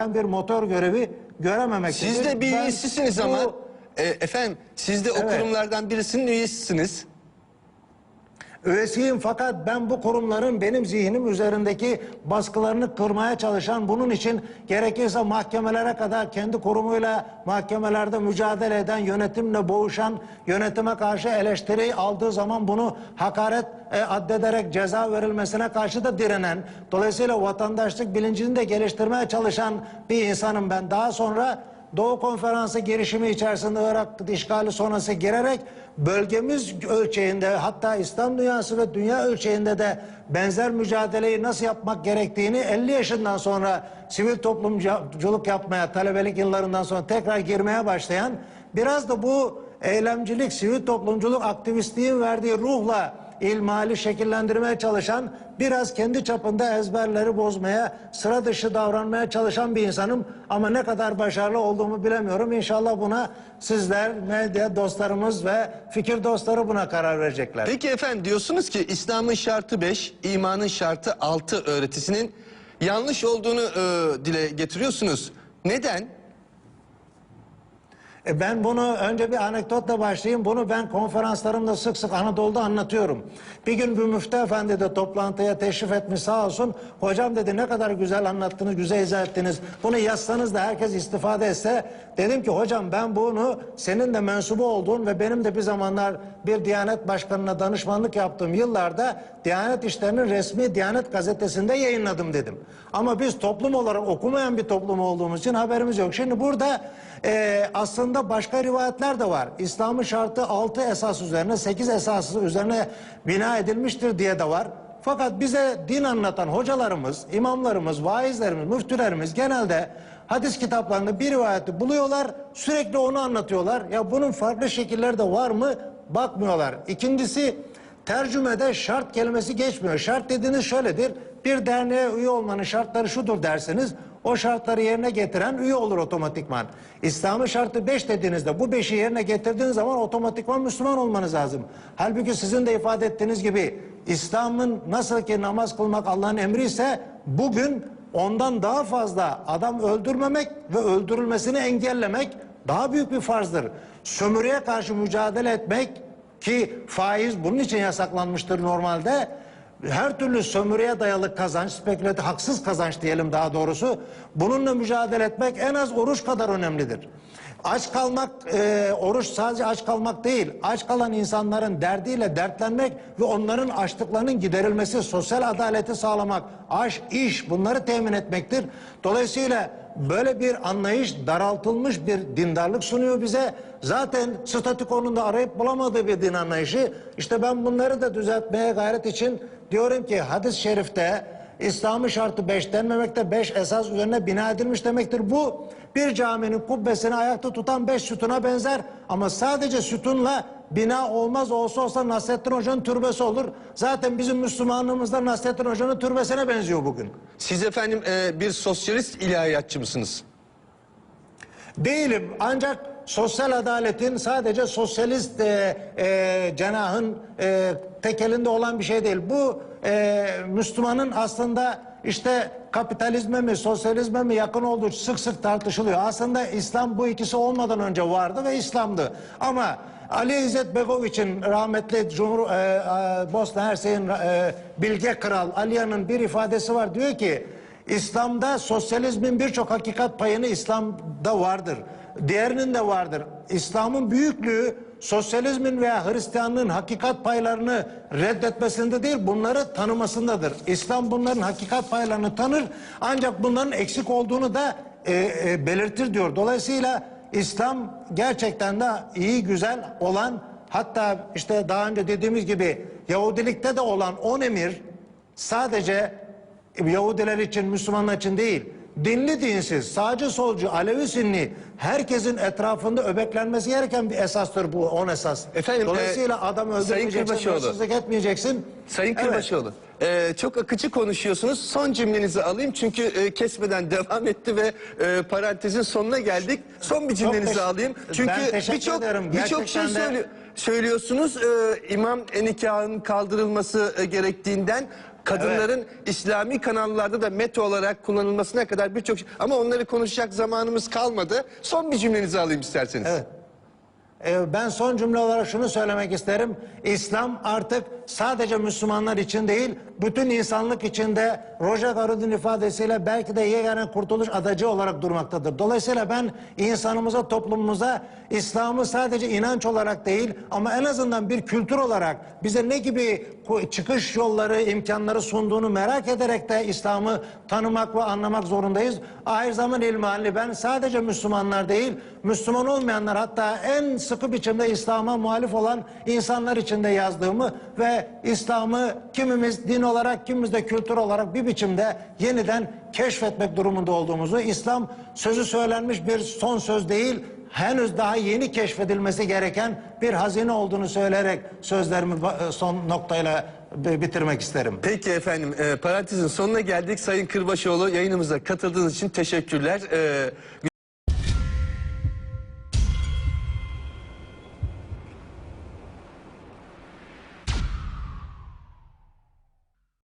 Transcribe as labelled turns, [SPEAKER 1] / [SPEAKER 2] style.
[SPEAKER 1] bir motor görevi görememektedir.
[SPEAKER 2] Siz de bir
[SPEAKER 1] Ben
[SPEAKER 2] üyesisiniz
[SPEAKER 1] bu-
[SPEAKER 2] ama. E, efendim siz de o
[SPEAKER 1] Evet.
[SPEAKER 2] kurumlardan birisinin üyesisiniz.
[SPEAKER 1] Üyesiyim fakat ben bu kurumların benim zihnim üzerindeki baskılarını kırmaya çalışan bunun için gerekirse mahkemelere kadar kendi kurumuyla mahkemelerde mücadele eden yönetimle boğuşan yönetime karşı eleştiri aldığı zaman bunu hakaret e, addederek ceza verilmesine karşı da direnen dolayısıyla vatandaşlık bilincini de geliştirmeye çalışan bir insanım ben. Daha sonra Doğu Konferansı girişimi içerisinde Irak işgali sonrası girerek bölgemiz ölçeğinde hatta İslam dünyası ve dünya ölçeğinde de benzer mücadeleyi nasıl yapmak gerektiğini 50 yaşından sonra sivil toplumculuk yapmaya talebelik yıllarından sonra tekrar girmeye başlayan biraz da bu eylemcilik, sivil toplumculuk aktivistliğin verdiği ruhla ilmali şekillendirmeye çalışan, biraz kendi çapında ezberleri bozmaya, sıra dışı davranmaya çalışan bir insanım. Ama ne kadar başarılı olduğumu bilemiyorum. İnşallah buna sizler, medya dostlarımız ve fikir dostları buna karar verecekler.
[SPEAKER 2] Peki efendim diyorsunuz ki İslam'ın şartı 5, imanın şartı 6 öğretisinin yanlış olduğunu e, dile getiriyorsunuz. Neden?
[SPEAKER 1] E ben bunu önce bir anekdotla başlayayım. Bunu ben konferanslarımda sık sık Anadolu'da anlatıyorum. Bir gün bir müftü efendi de toplantıya teşrif etmiş sağ olsun. Hocam dedi ne kadar güzel anlattınız, güzel izah ettiniz. Bunu yazsanız da herkes istifade etse. Dedim ki hocam ben bunu senin de mensubu olduğun ve benim de bir zamanlar bir Diyanet Başkanı'na danışmanlık yaptığım yıllarda Diyanet İşleri'nin resmi Diyanet Gazetesi'nde yayınladım dedim. Ama biz toplum olarak okumayan bir toplum olduğumuz için haberimiz yok. Şimdi burada e, aslında başka rivayetler de var. İslam'ın şartı 6 esas üzerine 8 esas üzerine bina edilmiştir diye de var. Fakat bize din anlatan hocalarımız, imamlarımız, vaizlerimiz, müftülerimiz genelde hadis kitaplarında bir rivayeti buluyorlar, sürekli onu anlatıyorlar. Ya bunun farklı şekilleri de var mı? Bakmıyorlar. İkincisi tercümede şart kelimesi geçmiyor. Şart dediğiniz şöyledir. Bir derneğe üye olmanın şartları şudur derseniz o şartları yerine getiren üye olur otomatikman. İslam'ın şartı 5 dediğinizde bu 5'i yerine getirdiğiniz zaman otomatikman Müslüman olmanız lazım. Halbuki sizin de ifade ettiğiniz gibi İslam'ın nasıl ki namaz kılmak Allah'ın emri ise bugün ondan daha fazla adam öldürmemek ve öldürülmesini engellemek daha büyük bir farzdır. Sömürüye karşı mücadele etmek ki faiz bunun için yasaklanmıştır normalde. Her türlü sömürüye dayalı kazanç, spekülatif haksız kazanç diyelim daha doğrusu. Bununla mücadele etmek en az oruç kadar önemlidir. Aç kalmak, e, oruç sadece aç kalmak değil, aç kalan insanların derdiyle dertlenmek ve onların açlıklarının giderilmesi, sosyal adaleti sağlamak, aş, iş bunları temin etmektir. Dolayısıyla böyle bir anlayış daraltılmış bir dindarlık sunuyor bize. Zaten statükonun da arayıp bulamadığı bir din anlayışı. İşte ben bunları da düzeltmeye gayret için diyorum ki hadis-i şerifte İslam'ın şartı beş denmemekte beş esas üzerine bina edilmiş demektir. Bu bir caminin kubbesini ayakta tutan beş sütuna benzer ama sadece sütunla bina olmaz olsa olsa Nasrettin Hoca'nın türbesi olur. Zaten bizim Müslümanlığımızda Nasrettin Hoca'nın türbesine benziyor bugün.
[SPEAKER 2] Siz efendim e, bir sosyalist ilahiyatçı mısınız?
[SPEAKER 1] Değilim ancak sosyal adaletin sadece sosyalist e, e, cenahın e, tekelinde olan bir şey değil. Bu e, Müslümanın aslında işte kapitalizme mi sosyalizme mi yakın olduğu sık sık tartışılıyor. Aslında İslam bu ikisi olmadan önce vardı ve İslam'dı. Ama Ali İzzet Begoviç'in rahmetli Cumhur, e, e, Bosna Hersek'in e, bilge kral Aliya'nın bir ifadesi var. Diyor ki İslam'da sosyalizmin birçok hakikat payını İslam'da vardır. Diğerinin de vardır. İslam'ın büyüklüğü sosyalizmin veya Hristiyanlığın hakikat paylarını reddetmesinde değil bunları tanımasındadır. İslam bunların hakikat paylarını tanır ancak bunların eksik olduğunu da e, e, belirtir diyor. Dolayısıyla İslam gerçekten de iyi güzel olan hatta işte daha önce dediğimiz gibi Yahudilikte de olan on emir sadece Yahudiler için, Müslümanlar için değil, dinli dinsiz, sağcı solcu, Alevi Sünni herkesin etrafında öbeklenmesi gereken bir esastır bu on esas.
[SPEAKER 2] Efendim,
[SPEAKER 1] Dolayısıyla
[SPEAKER 2] e,
[SPEAKER 1] adam öldürmeyeceksin, hırsızlık etmeyeceksin.
[SPEAKER 2] Sayın
[SPEAKER 1] Evet.
[SPEAKER 2] Kırbaşoğlu, e, çok akıcı konuşuyorsunuz. Son cümlenizi alayım çünkü e, kesmeden devam etti ve e, parantezin sonuna geldik. Son bir cümlenizi alayım. Çünkü birçok birçok şey
[SPEAKER 1] de-
[SPEAKER 2] söylüyor. Söylüyorsunuz e, imam nikahının kaldırılması e, gerektiğinden Kadınların İslami kanallarda da meta olarak kullanılmasına kadar birçok şey. Ama onları konuşacak zamanımız kalmadı. Son bir cümlenizi alayım isterseniz.
[SPEAKER 1] Evet. Ee, Ben son cümle olarak şunu söylemek isterim. İslam artık sadece Müslümanlar için değil, bütün insanlık içinde Roja Garud'un ifadesiyle belki de yegane kurtuluş adacı olarak durmaktadır. Dolayısıyla ben insanımıza, toplumumuza İslam'ı sadece inanç olarak değil ama en azından bir kültür olarak bize ne gibi çıkış yolları, imkanları sunduğunu merak ederek de İslam'ı tanımak ve anlamak zorundayız. Ahir zaman ilmihali ben sadece Müslümanlar değil, Müslüman olmayanlar hatta en sıkı biçimde İslam'a muhalif olan insanlar için de yazdığımı ve İslam'ı kimimiz din olarak kimimiz de kültür olarak bir biçimde yeniden keşfetmek durumunda olduğumuzu, İslam sözü söylenmiş bir son söz değil, henüz daha yeni keşfedilmesi gereken bir hazine olduğunu söyleyerek sözlerimi ba- son noktayla bi- bitirmek isterim.
[SPEAKER 2] Peki efendim e, parantezin sonuna geldik. Sayın Kırbaşoğlu yayınımıza katıldığınız için teşekkürler. E,